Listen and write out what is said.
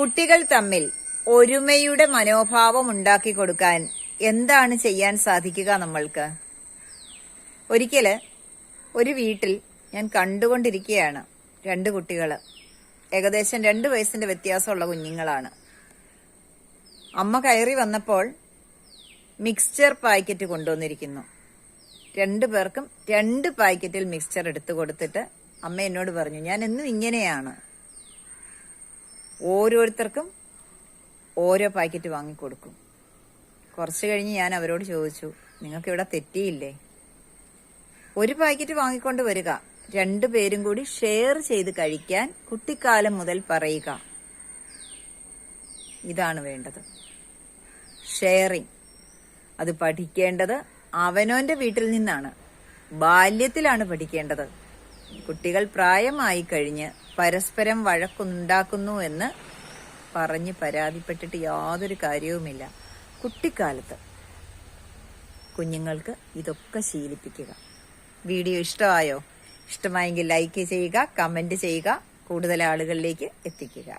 കുട്ടികൾ തമ്മിൽ ഒരുമയുടെ മനോഭാവം ഉണ്ടാക്കി കൊടുക്കാൻ എന്താണ് ചെയ്യാൻ സാധിക്കുക നമ്മൾക്ക്? ഒരിക്കൽ ഒരു വീട്ടിൽ ഞാൻ കണ്ടുകൊണ്ടിരിക്കുകയാണ് രണ്ട് കുട്ടികൾ ഏകദേശം രണ്ട് വയസ്സിന്റെ വ്യത്യാസമുള്ള കുഞ്ഞുങ്ങളാണ്. അമ്മ കയറി വന്നപ്പോൾ മിക്സ്ചർ പാക്കറ്റ് കൊണ്ടുവന്നിരിക്കുന്നു. രണ്ടു പേർക്കും രണ്ട് പാക്കറ്റിൽ മിക്സ്ചർ എടുത്തു കൊടുത്തിട്ട് അമ്മ എന്നോട് പറഞ്ഞു ഞാൻ എന്നും ഇങ്ങനെയാണ്. ഓരോരുത്തർക്കും ഓരോ പാക്കറ്റ് വാങ്ങിക്കൊടുക്കും. കുറച്ച് കഴിഞ്ഞ് ഞാൻ അവരോട് ചോദിച്ചു നിങ്ങൾക്ക് ഇവിടെ തെറ്റിയില്ലേ? ഒരു പാക്കറ്റ് വാങ്ങിക്കൊണ്ട് വരിക രണ്ടു പേരും കൂടി ഷെയർ ചെയ്ത് കഴിക്കാൻ കുട്ടിക്കാലം മുതൽ പറയുക. ഇതാണ് വേണ്ടത്. ഷെയറിങ്. അത് പഠിക്കേണ്ടത് അവനോന്റെ വീട്ടിൽ നിന്നാണ്. ബാല്യത്തിലാണ് പഠിക്കേണ്ടത്. കുട്ടികൾ പ്രായമായി കഴിഞ്ഞ് പരസ്പരം വഴക്കുണ്ടാക്കുന്നു എന്ന് പറഞ്ഞ് പരാതിപ്പെട്ടിട്ട് യാതൊരു കാര്യവുമില്ല. കുട്ടിക്കാലത്ത് കുഞ്ഞുങ്ങൾക്ക് ഇതൊക്കെ ശീലിപ്പിക്കുക. വീഡിയോ ഇഷ്ടമായോ? ഇഷ്ടമായെങ്കിൽ ലൈക്ക് ചെയ്യുക കമന്റ് ചെയ്യുക കൂടുതൽ ആളുകളിലേക്ക് എത്തിക്കുക.